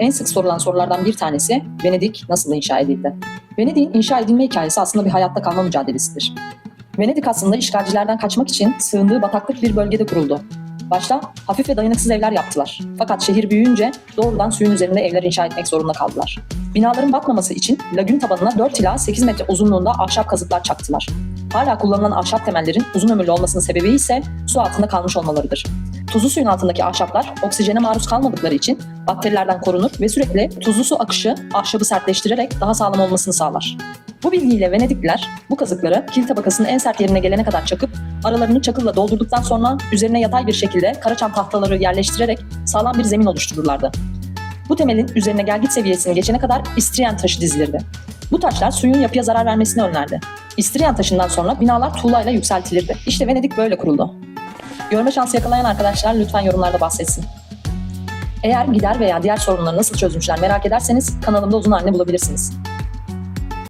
En sık sorulan sorulardan bir tanesi Venedik nasıl inşa edildi? Venedik'in inşa edilme hikayesi aslında bir hayatta kalma mücadelesidir. Venedik aslında işgalcilerden kaçmak için sığındığı bataklık bir bölgede kuruldu. Başta hafif ve dayanıksız evler yaptılar. Fakat şehir büyüyünce doğrudan suyun üzerinde evler inşa etmek zorunda kaldılar. Binaların batmaması için lagün tabanına 4 ila 8 metre uzunluğunda ahşap kazıklar çaktılar. Hala kullanılan ahşap temellerin uzun ömürlü olmasının sebebi ise su altında kalmış olmalarıdır. Tuzlu suyun altındaki ahşaplar oksijene maruz kalmadıkları için bakterilerden korunur ve sürekli tuzlu su akışı ahşabı sertleştirerek daha sağlam olmasını sağlar. Bu bilgiyle Venedikliler bu kazıkları kil tabakasının en sert yerine gelene kadar çakıp aralarını çakılla doldurduktan sonra üzerine yatay bir şekilde karaçam tahtaları yerleştirerek sağlam bir zemin oluştururlardı. Bu temelin üzerine gelgit seviyesini geçene kadar istriyen taşı dizilirdi. Bu taşlar suyun yapıya zarar vermesini önlerdi. İstriyen taşından sonra binalar tuğlayla yükseltilirdi. İşte Venedik böyle kuruldu. Görme şansı yakalayan arkadaşlar lütfen yorumlarda bahsetsin. Eğer gider veya diğer sorunları nasıl çözmüşler merak ederseniz kanalımda uzun halini bulabilirsiniz.